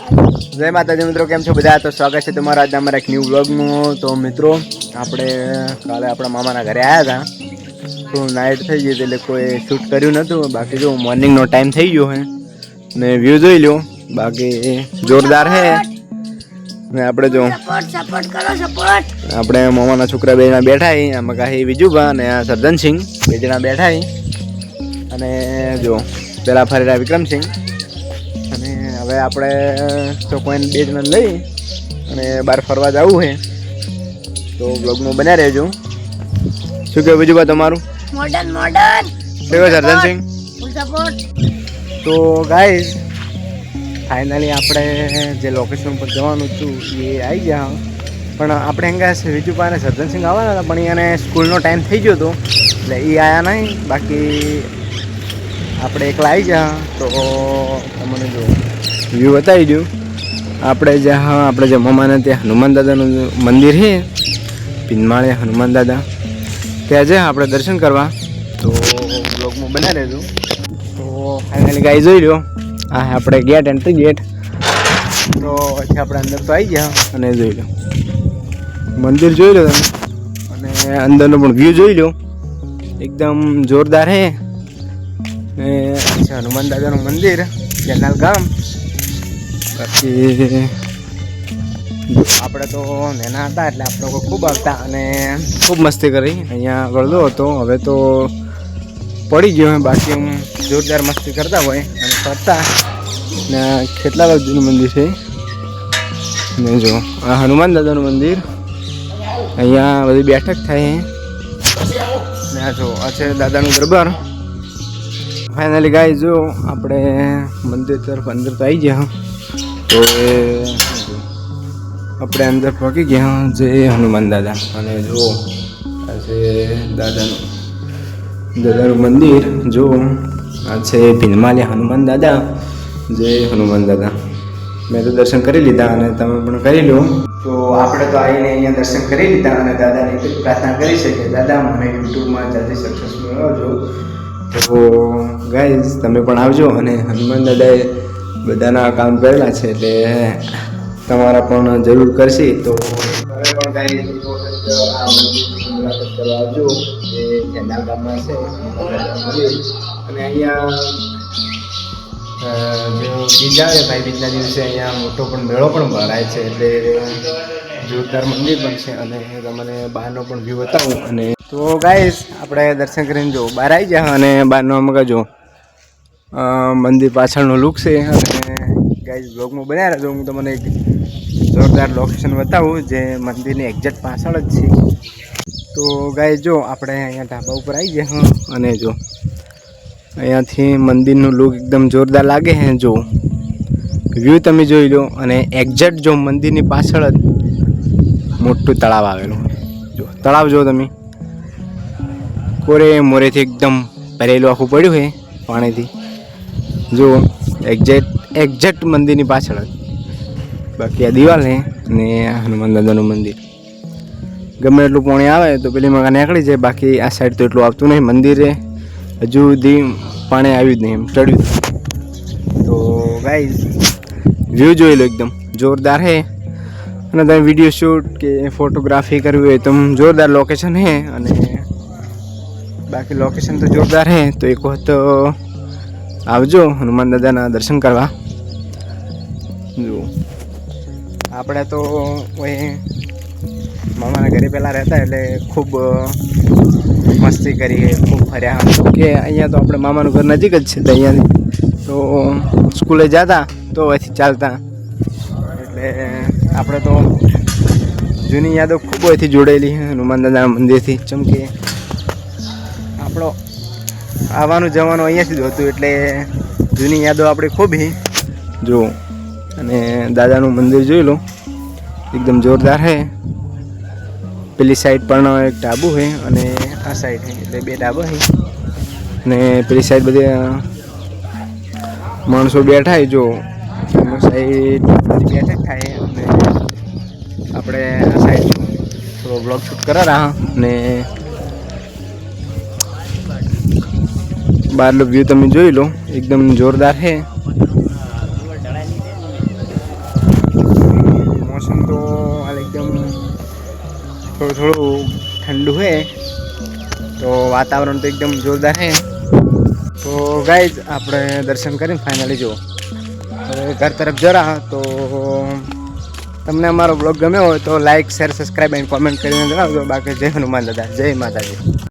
જય માતાજી મિત્રો કેમ છો બધા? તો સ્વાગત છે તમારા આજના અમારા એક ન્યૂ બ્લોગનું તો મિત્રો આપણે કાલે આપણા મામાના ઘરે આવ્યા હતા. તો નાઇટ થઈ ગઈ એટલે કોઈ શૂટ કર્યું નહોતું. બાકી જો મોર્નિંગનો ટાઈમ થઈ ગયો હે. ને વ્યૂ જોઈ લો બાકી જોરદાર હે. ને આપણે જો આપણે મામાના છોકરા બે જણા બેઠા હી. આમાં કાંઈ વિજુભા અને આ સર્જનસિંહ બે જણા બેઠા અને જો પેલા ફરેલા વિક્રમસિંહ. હવે આપણે તો કોઈને બે જણા લઈ અને બહાર ફરવા જવું છે. તો બ્લોગમાં બન્યા રહેજો. શું કહેવું બીજું બા તમારું? મોડર્ન મોડર્ન કેવો સપોર્ટ તો ગાઈઝ ફાઇનલી આપણે જે લોકેશન પર જવાનું હતું એ આવી ગયા. પણ આપણે એમ છે વિજુભા અને સર્જનસિંહ આવવાના હતા પણ એને સ્કૂલનો ટાઈમ થઈ ગયો હતો. એટલે એ આવ્યા નહીં. બાકી આપણે એકલા આવી ગયા. તો તમને જો વ્યૂ બતાવી દઉં. આપણે જ્યાં આપણે જે મમાને ત્યાં હનુમાન દાદાનું મંદિર છે, પિનમાળે હનુમાન દાદા, ત્યાં જઈએ આપણે દર્શન કરવા, તો બ્લોગમાં બનાવી રહેજો તો ફાઇનલી ગાઈ જોઈ લો આ આપણે ગેટ એન્ટ્રી ગેટ તો પછી આપણે અંદર તો આવી ગયા અને જોઈ લો મંદિર જોઈ લો તમે, અને અંદરનો પણ વ્યૂ જોઈ લો એકદમ જોરદાર હે ને હનુમાન દાદાનું મંદિર જનાલ ગામ. જો આપણે તો નેના હતા એટલે આપણે લોકો ખૂબ આવતા અને ખૂબ મસ્તી કરી. અહીંયા વળદો હતો. હવે તો પડી ગયો બાકી હું જોરદાર મસ્તી કરતા હોય અને ફરતા. ને કેટલા બાજુનું મંદિર છે. ને જો આ હનુમાન દાદાનું મંદિર. અહીંયા બધી બેઠક થાય ને જો આ છે દાદાનું દરબાર. ફાઇનલી ગાય જો આપણે મંદિર તરફ અંદર તો આવી ગયા. તો આપણે અંદર પહોંચી ગયા. જે હનુમાન દાદા. અને જો આ છે દાદાનું દાદાનું મંદિર. જો આ છે ભીનમાલી હનુમાન દાદા. જય હનુમાન દાદા. મેં તો દર્શન કરી લીધા અને તમે પણ કરી લો. તો આપણે તો આવીને અહીંયા દર્શન કરી લીધા અને દાદાને પ્રાર્થના કરી શકીએ દાદા, મને યુટ્યુબમાં જાતે સક્સેસ મેળવજો તો ગાઈઝ તમે પણ આવજો. અને હનુમાન દાદાએ બધાના કામ કરેલા છે એટલે તમારા પણ જરૂર કરશે તો આવજો જે ગામમાં છે અને અહીંયા જો બીજ આવે ભાઈ બીજના દિવસે અહીંયા મોટો પણ મેળો પણ ભરાય છે એટલે જોરદાર મંદિર પણ છે અને તમને બહારનો પણ વ્યૂ બતાવું. અને તો ગાઈશ આપણે દર્શન કરીને જો બહાર આવી ગયા અને બહારનો અમુક જો અ, મંદિર પાછળનો લુક છે. અને ગાઈઝ બ્લોગમાં બનાવ્યા રહેજો હું તમને એક જોરદાર લોકેશન બતાવું, જે મંદિરની એક્ઝેક્ટ પાછળ જ છે. તો ગાય જો, આપણે અહીંયા ઢાબા ઉપર આવી ગયા અને જો, અહીંયાથી મંદિરનું લુક એકદમ જોરદાર લાગે છે. જો વ્યૂ તમે જોઈ લો, અને એક્ઝેક્ટ જો મંદિરની પાછળ જ મોટું તળાવ આવેલું જો, તળાવ જો તમે. કોરે મોરેથી એકદમ ભરેલું આખું પડ્યું છે પાણીથી. જો એક્ઝેક્ટ એક્ઝેક્ટ મંદિરની પાછળ બાકી આ દિવાલ ને અને હનુમાન દાદાનું મંદિર. ગમે એટલું પાણી આવે તો પેલી મકાન નીકળી જાય, બાકી આ સાઈડ તો એટલું આવતું નહીં. મંદિરે હજુ સુધી પાણી આવ્યું જ નહીં એમ, ચડ્યું તો ગાઈઝ વ્યૂ જોઈ લો એકદમ. જોરદાર હે. અને તમે વીડિયો શૂટ કે ફોટોગ્રાફી કરવી હોય તો જોરદાર લોકેશન હે અને બાકી લોકેશન તો જોરદાર હે. તો એક વખત આવજો, હનુમાન દાદાના દર્શન કરવા. જો આપણે તો કોઈ મામાના ઘરે પહેલાં રહેતા એટલે ખૂબ મસ્તી કરીએ, ખૂબ ફર્યા. કે અહીંયા તો આપણે મામાનું ઘર નજીક જ છે અહીંયાથી. તો, સ્કૂલે જતા, તો અહીંથી ચાલતા. એટલે આપણે તો જૂની યાદો ખૂબ અહીંથી જોડેલી હનુમાન દાદાના મંદિરથી. ચમકે આપણો આવવાનું જવાનું અહીંયાથી જ હતું એટલે જૂની યાદો આપણી ખૂબ જો, અને દાદાનું મંદિર જોઈ લો. એકદમ જોરદાર છે પેલી સાઈડ પણ એક ઢાબુ છે અને આ સાઈડ છે એટલે બે ઢાબા છે અને પેલી સાઈડ બધી માણસો બેઠા છે જો. સાઈડ બધી બેઠક થાય અને આપણે આ સાઈડ થોડો બ્લોગ શૂટ કરા અને बार व्यू तुम जो लो एकदम जोरदार है मौसम तो एकदम थोड़ा थोड़ा ठंडू है तो वातावरण तो एकदम जोरदार है तो गाइज़ आप दर्शन कर फाइनली जो घर तरफ़ जरा तो तमने अमारो ब्लॉग गमे हो तो like share subscribe and comment कर बाकी जय हनुमान दादा जय माता जी